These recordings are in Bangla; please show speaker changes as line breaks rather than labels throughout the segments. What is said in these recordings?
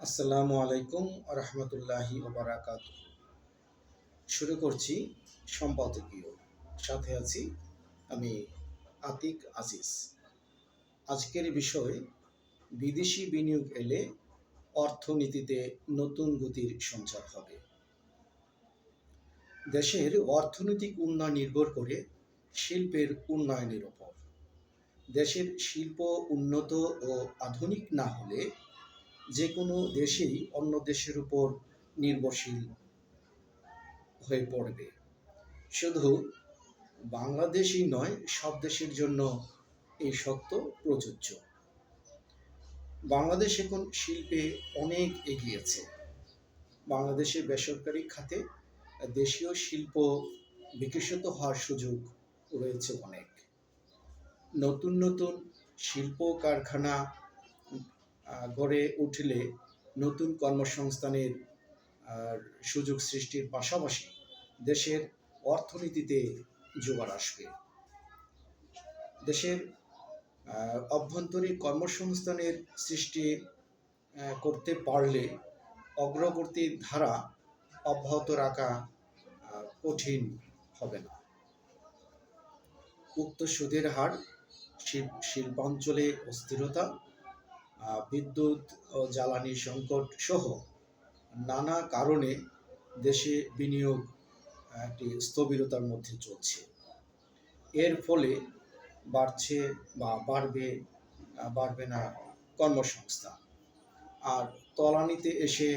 আসসালামু আলাইকুম রহমতুল্লাহি ওবরাকাত শুরু করছি সম্পাদকীয়। সাথে আছি আমি আতিক আজিজ। আজকের বিষয়, বিদেশি বিনিয়োগ এলে অর্থনীতিতে নতুন গতির সঞ্চার হবে। দেশের অর্থনৈতিক উন্নয়ন নির্ভর করে শিল্পের উন্নয়নের ওপর। দেশের শিল্প উন্নত ও আধুনিক না হলে যে কোনো দেশেই অন্য দেশের উপর নির্ভরশীল হয়ে পড়বে। শুধু বাংলাদেশই নয়, সব দেশের জন্য এই সত্য প্রযোজ্য। বাংলাদেশ এখন শিল্পে অনেক এগিয়েছে। বাংলাদেশের বেসরকারি খাতে দেশীয় শিল্প বিকশিত হওয়ার সুযোগ রয়েছে অনেক। নতুন নতুন শিল্প কারখানা গড়ে উঠলে নতুন কর্মসংস্থানের সুযোগ সৃষ্টির পাশাপাশি দেশের অর্থনীতিতে জোগাড় আসবে। দেশের অভ্যন্তরীণ কর্মসংস্থানের সৃষ্টি করতে পারলে অগ্রবর্তী ধারা অব্যাহত রাখা কঠিন হবে না। উক্ত সুদের হার শিল- শিল্পাঞ্চলে অস্থিরতা বিদ্যুৎ ও জ্বালানি সংকট সহ নানা কারণে দেশে বিনিয়োগ একটি স্থবিরতার মধ্যে চলছে। এর ফলে বাড়ছে বা বাড়বে বাড়বে না কর্মসংস্থান আর তলানিতে এসে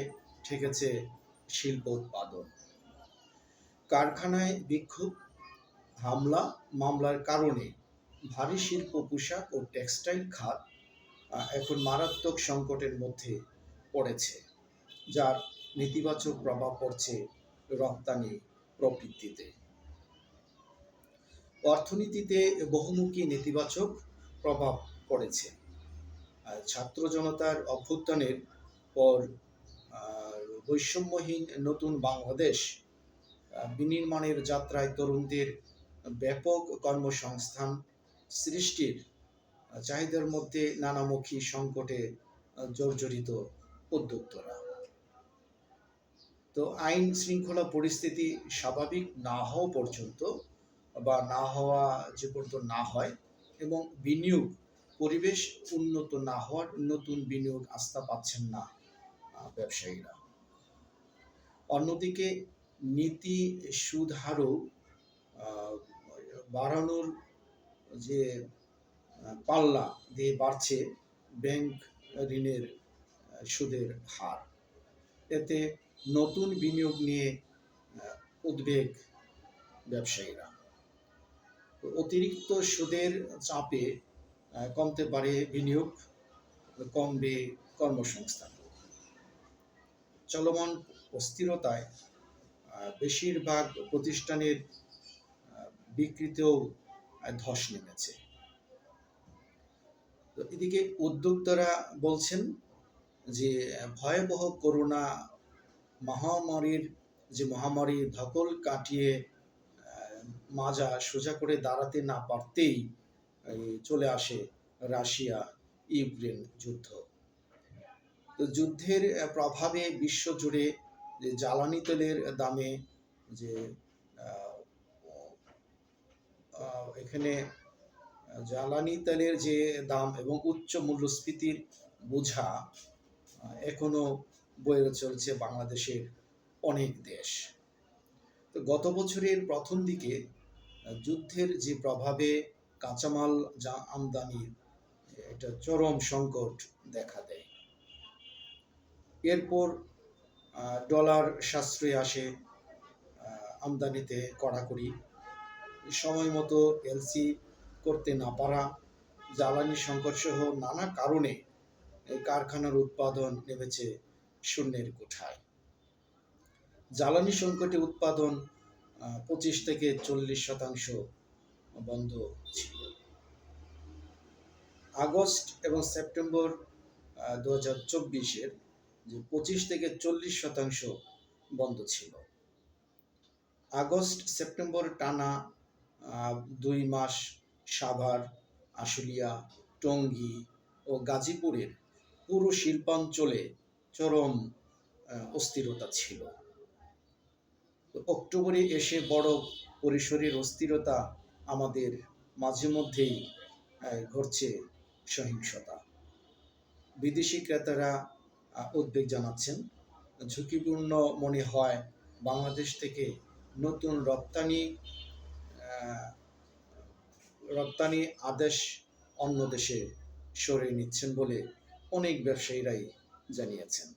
ঠেকেছে শিল্প উৎপাদন। কারখানায় বিক্ষোভ, হামলা, মামলার কারণে ভারী শিল্প পোশাক ও টেক্সটাইল খাত এখন মারাত্মক সংকটের মধ্যে পড়েছে, যার নেতিবাচক প্রভাব পড়ছে রপ্তানি প্রবৃদ্ধিতে। অর্থনীতিতে বহুমুখী নেতিবাচক প্রভাব পড়েছে। ছাত্র জনতার অভ্যুত্থানের পর বৈষম্যহীন নতুন বাংলাদেশ বিনির্মাণের যাত্রায় তরুণদের ব্যাপক কর্মসংস্থান সৃষ্টির চাহিদার মধ্যে নানামুখী সংকটে জর্জরিত উদ্যোক্তরা। তো আইন শৃঙ্খলা পরিস্থিতি স্বাভাবিক না হওয়া পর্যন্ত বা না হওয়া যে পর্যন্ত না হয় এবং বিনিয়োগ, পরিবেশ উন্নত না হওয়ার নতুন বিনিয়োগ আস্থা পাচ্ছেন না ব্যবসায়ীরা। অন্যদিকে নীতি সুদ হারও বাড়ানোর যে পাল্লা দিয়ে বাড়ছে ব্যাংক ঋণের সুদের হার। এতে নতুন বিনিয়োগ নিয়ে উদ্বেগ ব্যবসায়ীরা। অতিরিক্ত সুদের চাপে কমতে পারে বিনিয়োগ, কমবে কর্মসংস্থান। চলমান অস্থিরতায় বেশিরভাগ প্রতিষ্ঠানের বিক্রিতেও ধস নেমেছে। তো এদিকে উদ্যোক্তারা বলছেন যে, ভয়াবহ করোনা মহামারীর যে মহামারীর ধকল কাটিয়ে মাজা সোজা করে দাঁড়াতে না পারতেই চলে আসে রাশিয়া ইউক্রেন যুদ্ধ। তো যুদ্ধের প্রভাবে বিশ্বজুড়ে যে জ্বালানি তেলের দামে যে এখানে জ্বালানি তেলের যে দাম এবং উচ্চ মূল্যস্ফীতির বোঝা এখনও বয়ে চলছে বাংলাদেশের অনেক দেশ। তো গত বছরের প্রথম দিকে যুদ্ধের যে প্রভাবে কাঁচামাল যা আমদানির একটা চরম সংকট দেখা দেয়। এরপর ডলার সাশ্রয় আসে আমদানিতে কড়াকড়ি। সময় মতো এলসি করতে না পারা, জ্বালানি সংকট সহ নানা কারণে কারখানার উৎপাদন নেমেছে শূন্যের কোঠায়। জ্বালানি সংকটে উৎপাদন পঁচিশ থেকে চল্লিশ শতাংশ বন্ধ ছিল। আগস্ট এবং সেপ্টেম্বর দু হাজার চব্বিশের যে পঁচিশ থেকে চল্লিশ শতাংশ বন্ধ ছিল। আগস্ট, সেপ্টেম্বর টানা দুই মাস সাভার, আশুলিয়া, টঙ্গী ও গাজীপুরের পুরো শিল্পাঞ্চলে চরম অস্থিরতা ছিল। অক্টোবরে এসে বড় পরিসরের অস্থিরতা আমাদের মাঝে মধ্যেই ঘটছে সহিংসতা। বিদেশি ক্রেতারা উদ্বেগ জানাচ্ছেন, ঝুঁকিপূর্ণ মনে হয় বাংলাদেশ থেকে নতুন রপ্তানি রপ্তানি আদেশ অন্য দেশে সরিয়ে নিচ্ছেন বলে অনেক ব্যবসায়ীরাই জানিয়েছেন।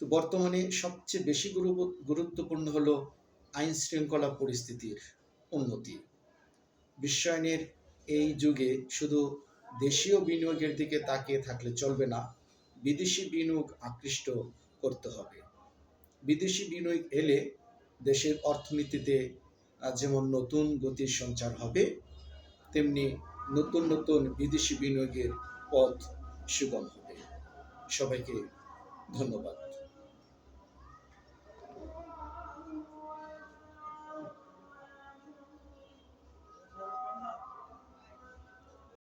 তো বর্তমানে সবচেয়ে বেশি গুরুত্বপূর্ণ হলো আইন শৃঙ্খলা পরিস্থিতির উন্নতি। বিশ্বায়নের এই যুগে শুধু দেশীয় বিনিয়োগের দিকে তাকিয়ে থাকলে চলবে না, বিদেশি বিনিয়োগ আকৃষ্ট করতে হবে। বিদেশি বিনিয়োগ এলে দেশের অর্থনীতিতে যেমন নতুন গতির সঞ্চার হবে, তেমনি নতুন নতুন বিদেশি বিনিয়োগের পথ সুগম হবে। সবাইকে ধন্যবাদ।